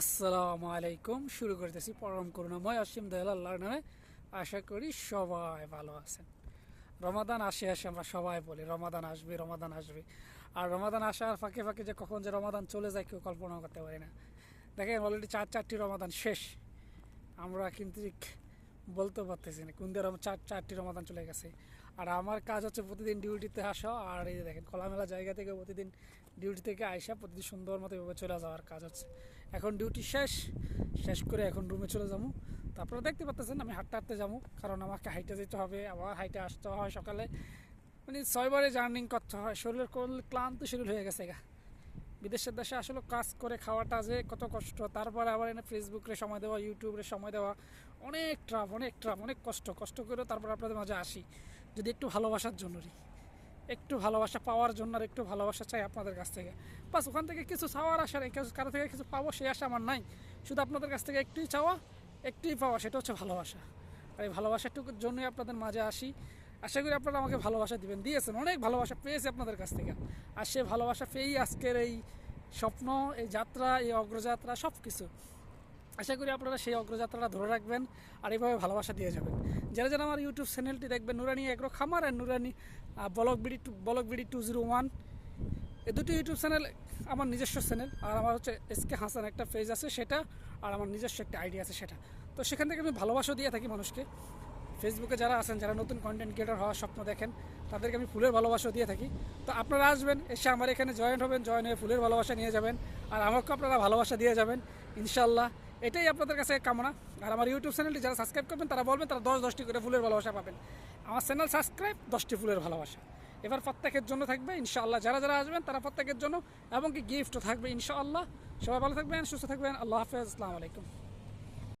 আসসালামু আলাইকুম। শুরু করতেছি পরম করুণাময় অসীম দয়াল আল্লাহর নামে। আশা করি সবাই ভালো আছেন। রমাদান আসে আসে আমরা সবাই বলি, রমাদান আসবে রমাদান আসবে। আর রমাদান আসার ফাঁকে ফাঁকে যে কখন যে রমাদান চলে যায় কেউ কল্পনা করতে পারি না। দেখেন অলরেডি চার চারটি রমাদান শেষ। আমরা কিন্তু বলতে পারতেছি না কোন দিয়ে চার চারটি রমাদান চলে গেছে। আর আমার কাজ হচ্ছে প্রতিদিন ডিউটিতে আসা, আর এই দেখেন, খোলামেলা জায়গা থেকে প্রতিদিন ডিউটি থেকে আইসা প্রতিদিন সুন্দর মতো এভাবে চলে যাওয়ার কাজ হচ্ছে। এখন ডিউটি শেষ শেষ করে এখন রুমে চলে যাব। তো আপনারা দেখতে পাচ্ছেন আমি হাঁটতে হাঁটতে যাব, কারণ আমাকে হাইটে যেতে হবে, আবার হাইটে আসতে হয় সকালে। মানে ছয়বারে জার্নিং করতে হয়, শরীরের ক্লান্ত শরীর হয়ে গেছে গা। বিদেশের দেশে আসলে কাজ করে খাওয়াটা যে কত কষ্ট, তারপরে আবার এনে ফেসবুকে সময় দেওয়া ইউটিউবে সময় দেওয়া, অনেক ট্রাফ অনেক ট্রাফ অনেক কষ্ট। কষ্ট করে তারপর আপনাদের মাঝে আসি। যদি একটু ভালোবাসার জন্যই একটু ভালোবাসা পাওয়ার জন্য আর একটু ভালোবাসা চাই আপনাদের কাছ থেকে। বাস ওখান থেকে কিছু চাওয়ার আশা নেই, কারও থেকে কিছু পাবো সেই আশা আমার নাই। শুধু আপনাদের কাছ থেকে একটুই চাওয়া, একটুই পাওয়া, সেটা হচ্ছে ভালোবাসা। আর এই ভালোবাসাটুকুর জন্যই আপনাদের মাঝে আসি। আশা করি আপনারা আমাকে ভালোবাসা দিবেন, দিয়েছেন, অনেক ভালোবাসা পেয়েছি আপনাদের কাছ থেকে। আর সে ভালোবাসা পেয়েই আজকের এই স্বপ্ন, এই যাত্রা, এই অগ্রযাত্রা সব কিছু আশা করি আপনারা সেই অগ্রযাত্রাটা ধরে রাখবেন আর এইভাবে ভালোবাসা দিয়ে যাবেন। যারা যারা আমার ইউটিউব চ্যানেলটি দেখবেন, নুরানি এগ্রো খামার আর Nurani block BD two block BD two zero one এই দুটো ইউটিউব চ্যানেল আমার নিজস্ব চ্যানেল আর আমার হচ্ছে এস কে হাসান একটা পেজ আছে সেটা, আর আমার নিজস্ব একটা আইডিয়া আছে সেটা। তো সেখান থেকে আমি ভালোবাসা দিয়ে থাকি মানুষকে। ফেসবুকে যারা আছেন, যারা নতুন কন্টেন্ট ক্রিয়েটার হওয়ার স্বপ্ন দেখেন, তাদেরকে আমি ফুলের ভালোবাসা দিয়ে থাকি। তো আপনারা আসবেন, এসে আমার এখানে জয়েন হবেন জয়েন হয়ে ফুলের ভালোবাসা নিয়ে যাবেন, আর আমাকে আপনারা ভালোবাসা দিয়ে যাবেন ইনশাল্লাহ এটাই আপনাদের কাছে কামনা। আর আমার ইউটিউব চ্যানেলটি যারা সাবস্ক্রাইব করবেন, তারা বলবেন তারা দশ দশটি করে ফুলের ভালোবাসা পাবেন। আমার চ্যানেল সাবস্ক্রাইব, দশটি ফুলের ভালোবাসা। এবার প্রত্যেকের জন্য থাকবে, ইনশাআল্লাহ যারা যারা আসবেন তারা প্রত্যেকের জন্য, এবং কি গিফটও থাকবে, ইনশাআল্লাহ। সবাই ভালো থাকবেন, সুস্থ থাকবেন, আল্লাহ হাফেজ, আসসালামু আলাইকুম।